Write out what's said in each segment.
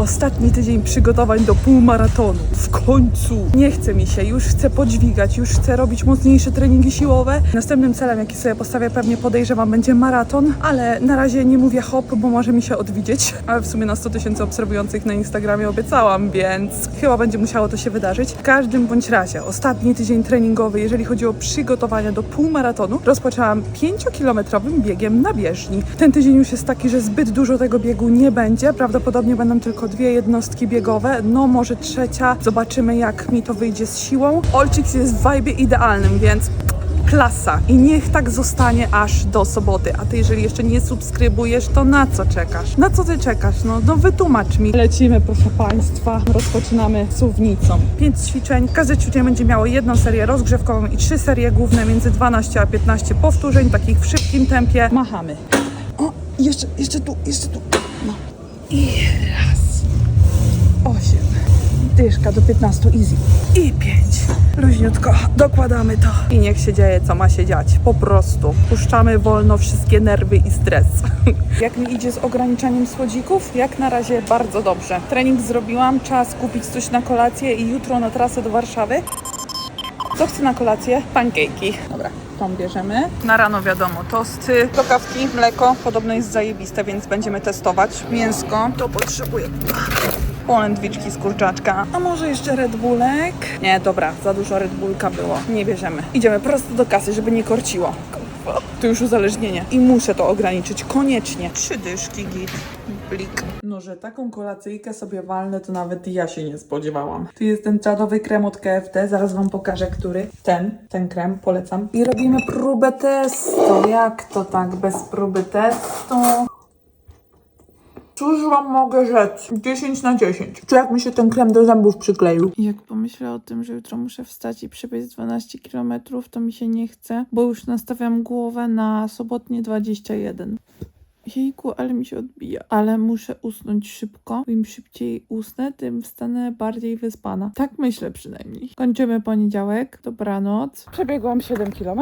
Ostatni tydzień przygotowań do półmaratonu. W końcu. Nie chce mi się, już chcę podźwigać, już chcę robić mocniejsze treningi siłowe. Następnym celem, jaki sobie postawię, pewnie podejrzewam, będzie maraton, ale na razie nie mówię hop, bo może mi się odwidzieć. Ale w sumie na 100 tysięcy obserwujących na Instagramie obiecałam, więc chyba będzie musiało to się wydarzyć. W każdym bądź razie, ostatni tydzień treningowy, jeżeli chodzi o przygotowania do półmaratonu, rozpoczęłam 5-kilometrowym biegiem na bieżni. Ten tydzień już jest taki, że zbyt dużo tego biegu nie będzie. Prawdopodobnie będą tylko dwie jednostki biegowe, no może trzecia. Zobaczymy, jak mi to wyjdzie z siłą. Olczyk jest w vibe idealnym, więc klasa i niech tak zostanie aż do soboty. A ty, jeżeli jeszcze nie subskrybujesz, to na co czekasz? Na co ty czekasz? No, no wytłumacz mi. Lecimy, proszę Państwa. Rozpoczynamy suwnicą. Pięć ćwiczeń. Każde ćwiczenie będzie miało jedną serię rozgrzewkową i trzy serie główne między 12 a 15 powtórzeń, takich w szybkim tempie. Machamy. O, jeszcze, jeszcze tu, jeszcze tu. No. I. Dyszka do 15 easy. I pięć. Luźniutko. Dokładamy to. I niech się dzieje, co ma się dziać. Po prostu. Puszczamy wolno wszystkie nerwy i stres. Jak mi idzie z ograniczaniem słodzików? Jak na razie bardzo dobrze. Trening zrobiłam, czas kupić coś na kolację i jutro na trasę do Warszawy. Co chcę na kolację? Pankejki. Dobra, tą bierzemy. Na rano wiadomo, tosty, do kawki, mleko. Podobno jest zajebiste, więc będziemy testować. Mięsko, to potrzebuję. Polędwiczki z kurczaczka. A może jeszcze Red Bullek? Nie, dobra, za dużo Red Bullka było. Nie bierzemy. Idziemy prosto do kasy, żeby nie korciło. To już uzależnienie. I muszę to ograniczyć. Koniecznie. Trzy dyszki git. Blik. No, że taką kolacyjkę sobie walnę, to nawet ja się nie spodziewałam. Tu jest ten czadowy krem od KFT, zaraz wam pokażę, który. Ten, ten krem, polecam. I robimy próbę testu. Jak to tak bez próby testu? Cóż wam mogę rzec? 10 na 10. Czy jak mi się ten krem do zębów przykleił? Jak pomyślę o tym, że jutro muszę wstać i przebiec 12 km, to mi się nie chce, bo już nastawiam głowę na sobotnie 21. Jejku, ale mi się odbija. Ale muszę usnąć szybko. Im szybciej usnę, tym wstanę bardziej wyspana. Tak myślę przynajmniej. Kończymy poniedziałek. Dobranoc. Przebiegłam 7 km.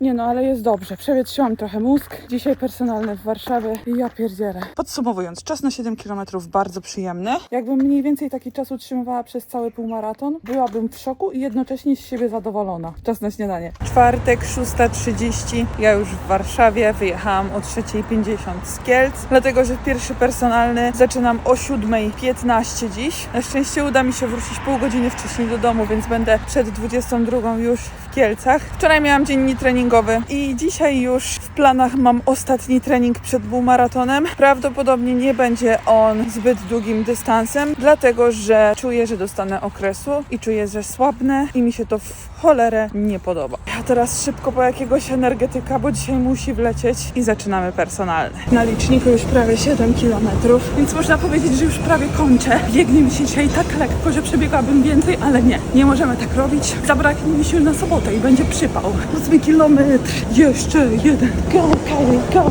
Nie no, ale jest dobrze. Przewietrzyłam trochę mózg. Dzisiaj personalne w Warszawie i ja pierdzielę. Podsumowując, czas na 7 km bardzo przyjemny. Jakbym mniej więcej taki czas utrzymywała przez cały półmaraton, byłabym w szoku i jednocześnie z siebie zadowolona. Czas na śniadanie. Czwartek, 6.30. Ja już w Warszawie. Wyjechałam o 3.50 z Kielc, dlatego że pierwszy personalny zaczynam o 7.15 dziś. Na szczęście uda mi się wrócić pół godziny wcześniej do domu, więc będę przed 22 już w Kielcach. Wczoraj miałam dzienni treningowy i dzisiaj już w planach mam ostatni trening przed półmaratonem. Prawdopodobnie nie będzie on zbyt długim dystansem, dlatego że czuję, że dostanę okresu i czuję, że słabnę i mi się to w cholerę nie podoba. Ja teraz szybko po jakiegoś energetyka, bo dzisiaj musi wlecieć i zaczynamy personalny. Na liczniku już prawie 7 km, więc można powiedzieć, że już prawie kończę. Biegnie mi się dzisiaj tak lekko, że przebiegłabym więcej, ale nie, nie możemy tak robić. Zabraknie mi sił na sobotę i będzie przypał. 8 kilometr, jeszcze jeden. Go, Kylie, go!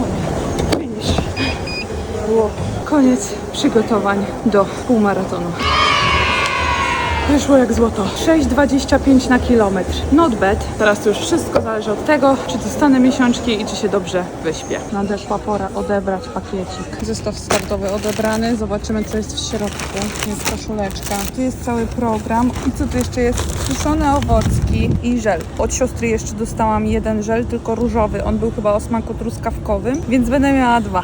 Finish. Było koniec przygotowań do półmaratonu. Wyszło jak złoto. 6,25 na kilometr. Not bad. Teraz to już wszystko zależy od tego, czy dostanę miesiączki i czy się dobrze wyśpię. Nadeszła pora odebrać pakiecik. Zestaw startowy odebrany. Zobaczymy, co jest w środku. Jest koszuleczka. Tu jest cały program. I co tu jeszcze jest? Suszone owocki i żel. Od siostry jeszcze dostałam jeden żel, tylko różowy. On był chyba o smaku truskawkowym, więc będę miała dwa.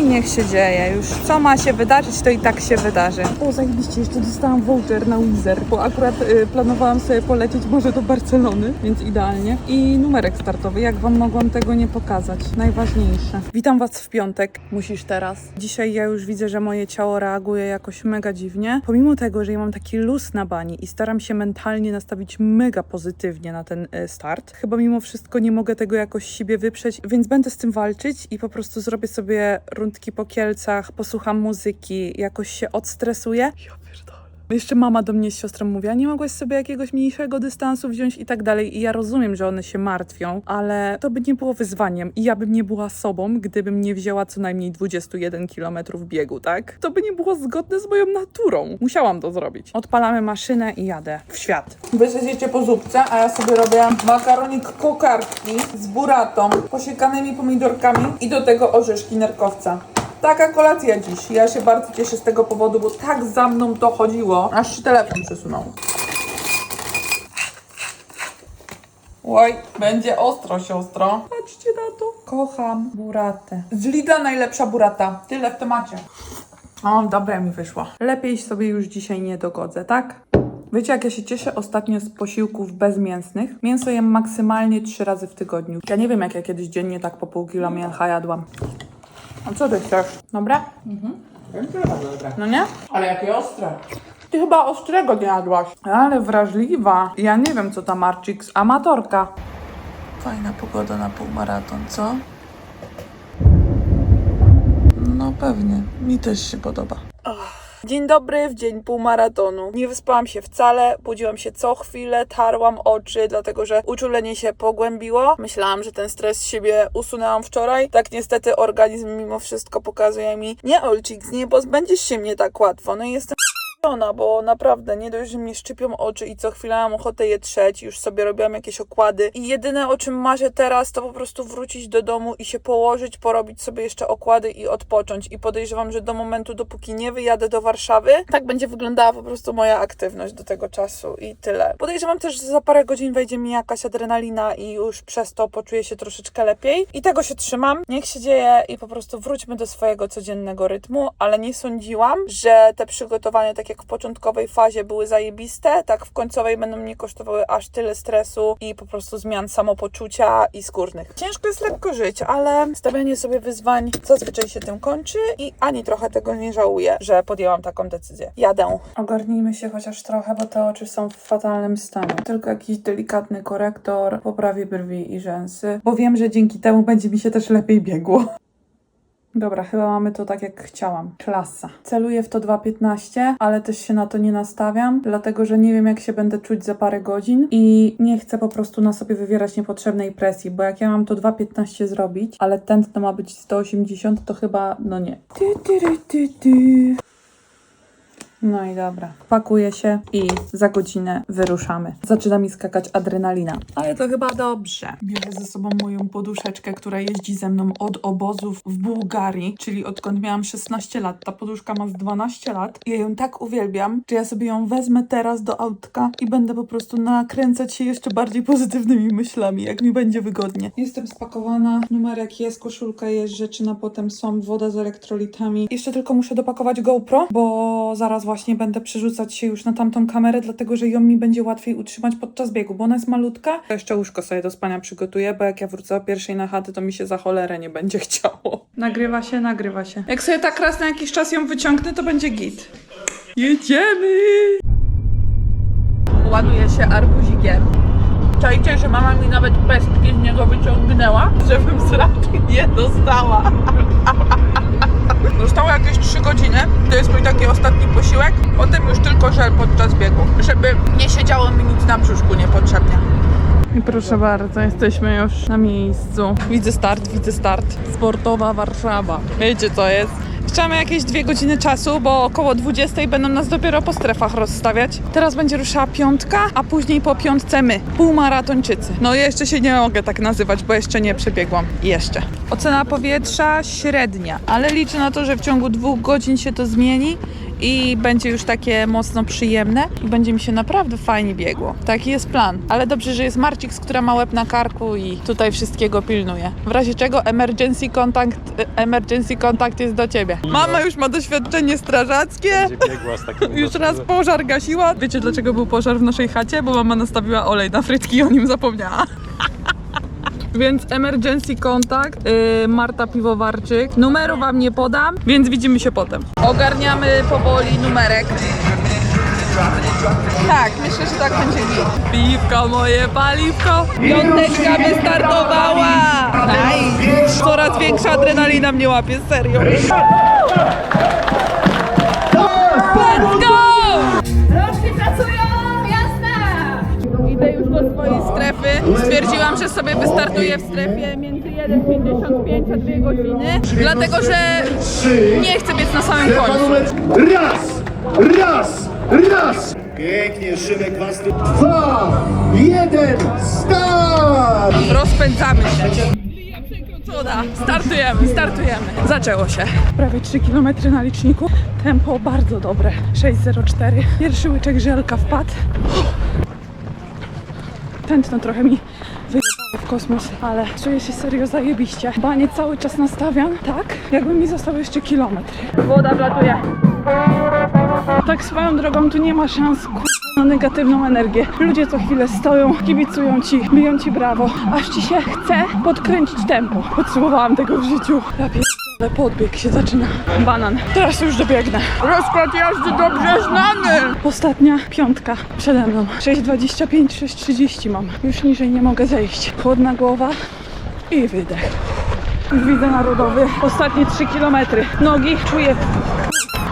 I niech się dzieje już. Co ma się wydarzyć, to i tak się wydarzy. O, zajebiście, jeszcze dostałam voucher na Wizer, bo akurat y, planowałam sobie polecieć może do Barcelony, więc idealnie. I numerek startowy, jak wam mogłam tego nie pokazać. Najważniejsze. Witam was w piątek. Musisz teraz. Dzisiaj ja już widzę, że moje ciało reaguje jakoś mega dziwnie. Pomimo tego, że ja mam taki luz na bani i staram się mentalnie nastawić mega pozytywnie na ten y, start, chyba mimo wszystko nie mogę tego jakoś siebie wyprzeć, więc będę z tym walczyć i po prostu zrobię sobie rundki po Kielcach, posłucham muzyki, jakoś się odstresuję. Jeszcze mama do mnie z siostrą mówi, a nie mogłaś sobie jakiegoś mniejszego dystansu wziąć i tak dalej. I ja rozumiem, że one się martwią, ale to by nie było wyzwaniem i ja bym nie była sobą, gdybym nie wzięła co najmniej 21 km biegu, tak? To by nie było zgodne z moją naturą. Musiałam to zrobić. Odpalamy maszynę i jadę w świat. Wy siedzicie po zupce, a ja sobie robię makaronik kokardki z buratą, posiekanymi pomidorkami i do tego orzeszki nerkowca. Taka kolacja dziś. Ja się bardzo cieszę z tego powodu, bo tak za mną to chodziło, aż się telefon przesunął. Oj, będzie ostro, siostro. Patrzcie na to. Kocham buratę. Z Lidla najlepsza burata. Tyle w temacie. O, dobre mi wyszło. Lepiej sobie już dzisiaj nie dogodzę, tak? Wiecie, jak ja się cieszę ostatnio z posiłków bezmięsnych? Mięso jem maksymalnie trzy razy w tygodniu. Ja nie wiem, jak ja kiedyś dziennie tak po pół kilo mięcha jadłam. A co ty chcesz? Dobra? No nie? Ale jakie ostre. Ty chyba ostrego nie jadłaś. Ale wrażliwa. Ja nie wiem, co ta Marcix. Amatorka. Fajna pogoda na półmaraton, co? No pewnie. Mi też się podoba. Dzień dobry w dzień półmaratonu. Nie wyspałam się wcale, budziłam się co chwilę, tarłam oczy, dlatego że uczulenie się pogłębiło. Myślałam, że ten stres z siebie usunęłam wczoraj. Tak niestety organizm mimo wszystko pokazuje mi, nie Olcik, nie pozbędziesz się mnie tak łatwo. No i jestem ona, bo naprawdę nie dość, że mi szczypią oczy i co chwilę mam ochotę je trzeć, już sobie robiłam jakieś okłady i jedyne o czym marzę teraz to po prostu wrócić do domu i się położyć, porobić sobie jeszcze okłady i odpocząć i podejrzewam, że do momentu, dopóki nie wyjadę do Warszawy, tak będzie wyglądała po prostu moja aktywność do tego czasu i tyle. Podejrzewam też, że za parę godzin wejdzie mi jakaś adrenalina i już przez to poczuję się troszeczkę lepiej i tego się trzymam. Niech się dzieje i po prostu wróćmy do swojego codziennego rytmu, ale nie sądziłam, że te przygotowania, tak jak w początkowej fazie były zajebiste, tak w końcowej będą mnie kosztowały aż tyle stresu i po prostu zmian samopoczucia i skórnych. Ciężko jest lekko żyć, ale stawianie sobie wyzwań zazwyczaj się tym kończy i ani trochę tego nie żałuję, że podjęłam taką decyzję. Jadę. Ogarnijmy się chociaż trochę, bo te oczy są w fatalnym stanie. Tylko jakiś delikatny korektor poprawi brwi i rzęsy, bo wiem, że dzięki temu będzie mi się też lepiej biegło. Dobra, chyba mamy to tak jak chciałam. Klasa. Celuję w to 2.15, ale też się na to nie nastawiam, dlatego że nie wiem jak się będę czuć za parę godzin i nie chcę po prostu na sobie wywierać niepotrzebnej presji, bo jak ja mam to 2.15 zrobić, ale tętno ma być 180, to chyba no nie. Ty, ty, ty, ty, ty. No i dobra. Pakuję się i za godzinę wyruszamy. Zaczyna mi skakać adrenalina. Ale to chyba dobrze. Bierę ze sobą moją poduszeczkę, która jeździ ze mną od obozów w Bułgarii, czyli odkąd miałam 16 lat. Ta poduszka ma z 12 lat. Ja ją tak uwielbiam, że ja sobie ją wezmę teraz do autka i będę po prostu nakręcać się jeszcze bardziej pozytywnymi myślami, jak mi będzie wygodnie. Jestem spakowana, numerek jest, koszulka jest, rzeczy na potem są, woda z elektrolitami. Jeszcze tylko muszę dopakować GoPro, bo zaraz właśnie będę przerzucać się już na tamtą kamerę, dlatego że ją mi będzie łatwiej utrzymać podczas biegu, bo ona jest malutka. To jeszcze łóżko sobie do spania przygotuję, bo jak ja wrócę o pierwszej na chatę, to mi się za cholerę nie będzie chciało. Nagrywa się, nagrywa się. Jak sobie tak raz na jakiś czas ją wyciągnę, to będzie git. Jedziemy! Ładuję się arbuzikiem. Czajcie, że mama mi nawet pestki z niego wyciągnęła, żebym sraczki nie dostała. Zostało jakieś 3 godziny. To jest mój taki ostatni posiłek. Potem już tylko żel podczas biegu, żeby nie siedziało mi nic na brzuszku niepotrzebnie. I proszę bardzo, jesteśmy już na miejscu. Widzę start, widzę start. Sportowa Warszawa. Wiecie co jest? Mamy jakieś dwie godziny czasu, bo około 20 będą nas dopiero po strefach rozstawiać. Teraz będzie ruszała piątka, a później po piątce my, półmaratończycy. No jeszcze się nie mogę tak nazywać, bo jeszcze nie przebiegłam. Jeszcze. Ocena powietrza średnia, ale liczę na to, że w ciągu dwóch godzin się to zmieni i będzie już takie mocno przyjemne i będzie mi się naprawdę fajnie biegło. Taki jest plan. Ale dobrze, że jest Marcix, która ma łeb na karku i tutaj wszystkiego pilnuje. W razie czego emergency contact, emergency contact jest do ciebie. Mama już ma doświadczenie strażackie. Już raz pożar gasiła. Wiecie dlaczego był pożar w naszej chacie? Bo mama nastawiła olej na frytki i o nim zapomniała. Więc emergency contact, yy, Marta Piwowarczyk. Numeru wam nie podam, więc widzimy się potem. Ogarniamy powoli numerek. Tak, myślę, że tak będzie git. Piwko moje, paliwko. Piąteczka wystartowała. Nice. Coraz większa adrenalina mnie łapie, serio. Stwierdziłam, że sobie wystartuję w strefie między 1,55 a 2 godziny, dlatego że nie chcę biec na samym końcu. Raz, raz, raz. Pięknie, Szymek was tu. Dwa, jeden, start! Rozpędzamy się. Cuda, startujemy, startujemy. Zaczęło się. Prawie 3 km na liczniku. Tempo bardzo dobre. 6.04. Pierwszy łyczek żelka wpadł. Tętno trochę mi w kosmos, ale czuję się serio zajebiście. Banie cały czas nastawiam tak, jakby mi został jeszcze kilometr. Woda wlatuje. Tak swoją drogą tu nie ma szans na negatywną energię. Ludzie co chwilę stoją, kibicują ci, biją ci brawo, aż ci się chce podkręcić tempo. Potrzebowałam tego w życiu. Ja podbieg się zaczyna. Banan. Teraz już dobiegnę. Rozkład jazdy dobrze znany. Ostatnia piątka przede mną. 6,25, 6,30 mam. Już niżej nie mogę zejść. Chłodna głowa i wydech. Już widzę narodowy. Ostatnie 3 kilometry. Nogi czuję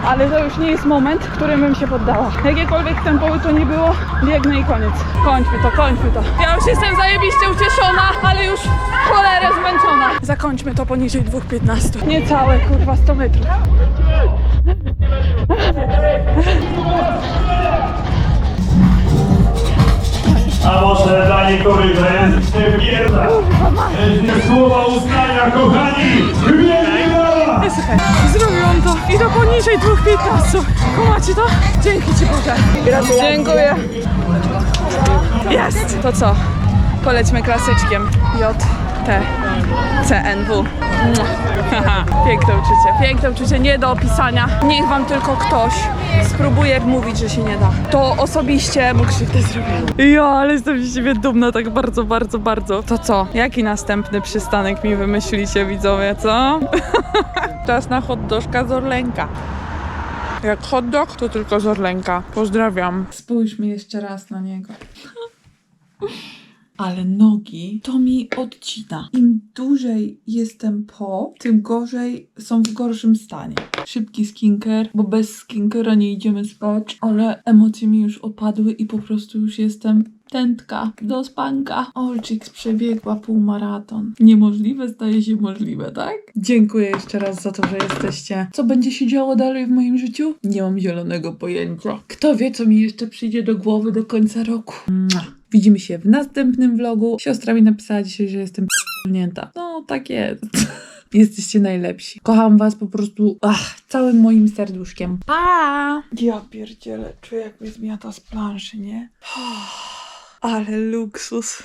ale to już nie jest moment, w którym bym się poddała. Jakiekolwiek tempowy to nie było, biegnę i koniec. Kończmy to, kończmy to. Ja już jestem zajebiście ucieszona, ale już cholerę zmęczona. Zakończmy to poniżej 2.15. Niecałe, kurwa, 100 metrów. A może dla niektórych to jest wierna. Słowa uznania, kochani! Wielkie i to poniżej 2.15. Kumacie to? Dzięki Ci Boże. Dziękuję. Jest! To co? Polećmy klasyczkiem. J, T, C, N, W. Mua. Haha, Piękne uczucie, piękne uczucie, nie do opisania. Niech wam tylko ktoś spróbuje mówić, że się nie da. To osobiście mu krzywdę zrobię. Ja, ale jestem z siebie dumna tak bardzo, bardzo, bardzo. To co? Jaki następny przystanek mi wymyślicie, widzowie, co? Czas na hot dożka z Orlenka. Jak hot dog, to tylko z Orlenka. Pozdrawiam. Spójrzmy jeszcze raz na niego. Ale nogi to mi odcina. Im dłużej jestem po, tym gorzej są w gorszym stanie. Szybki skincare, bo bez skincara nie idziemy spać, ale emocje mi już opadły i po prostu już jestem tętka do spanka. Olczyk przebiegła półmaraton. Niemożliwe zdaje się możliwe, tak? Dziękuję jeszcze raz za to, że jesteście. Co będzie się działo dalej w moim życiu? Nie mam zielonego pojęcia. Kto wie, co mi jeszcze przyjdzie do głowy do końca roku. Mua. Widzimy się w następnym vlogu. Siostra mi napisała dzisiaj, że jestem pierdolnięta. No, tak jest. Jesteście najlepsi. Kocham was po prostu ach, całym moim serduszkiem. Pa! Ja pierdzielę, czuję jak mnie zmiata z planszy, nie? Ale luksus.